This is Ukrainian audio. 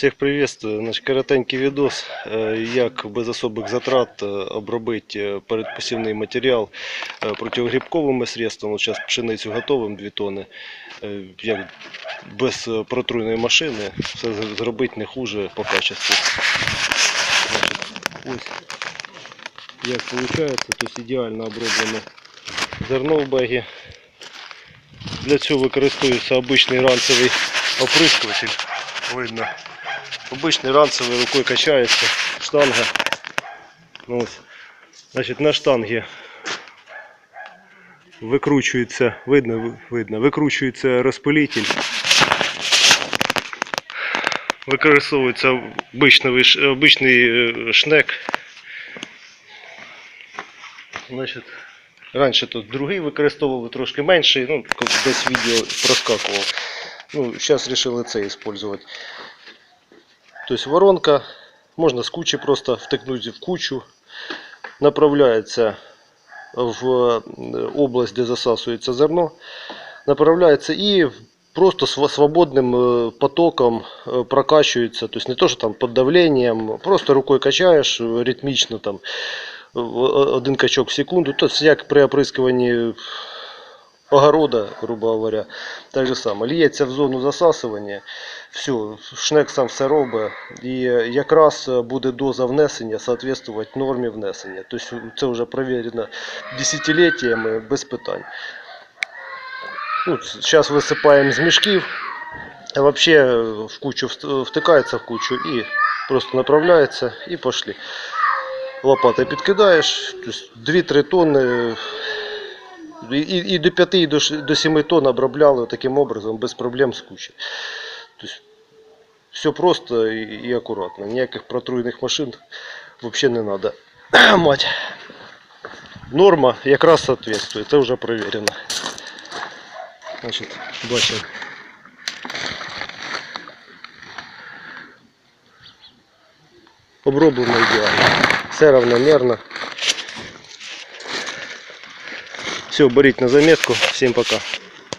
Всіх приветствую. Значить, коротенький відос, е, як без особих затрат е, обробити е, передпосівний матеріал е, противогрибковими средствами. Зараз пшеницю готовим 2 тони. Е, Як без е, протруйної машини все зробити не хуже по качеству. Ось як виходить, тобто ідеально оброблене зерно в багі. Для цього використовується обичний ранцевий оприскуватель. Видно. Обичний ранцевий рукою качається, штанга. Ну, ось. Значить, на штангі викручується, видно, видно, викручується розпилитель. Використовується обичний, обичний е, шнек. Значить, раніше тут другий використовували трошки менший, ну, десь відео проскакував. Ну, зараз вирішили це використовувати. Тобто воронка, можна з кучі просто втикнути в кучу, направляється в е, область, де засасується зерно, направляється і просто св- свободним е, потоком е, прокачується, тобто не то, що там під давленням, просто рукою качаєш е, ритмічно там е, один качок в секунду, тобто як при оприскуванні огорода, грубо говоря, так же само. Ліється в зону засасування, все, шнек сам все робить, і якраз буде доза внесення соответствувати нормі внесення. Тобто це вже перевірено десятиліттями без питань. Ну, зараз висипаємо з мішків, а взагалі в кучу втикається в кучу і просто направляється і пошли. Лопатой підкидаєш, тобто 2-3 тонни і, і, до 5, і до, до 7 тонн обробляли таким образом, без проблем з кучі. Тобто, все просто і, і акуратно. Ніяких протруйних машин взагалі не треба мати. Норма якраз соответствує, це вже перевірено. Значить, бачимо. Оброблено ідеально. Все равномерно. Все, беріть на заметку. Всім пока.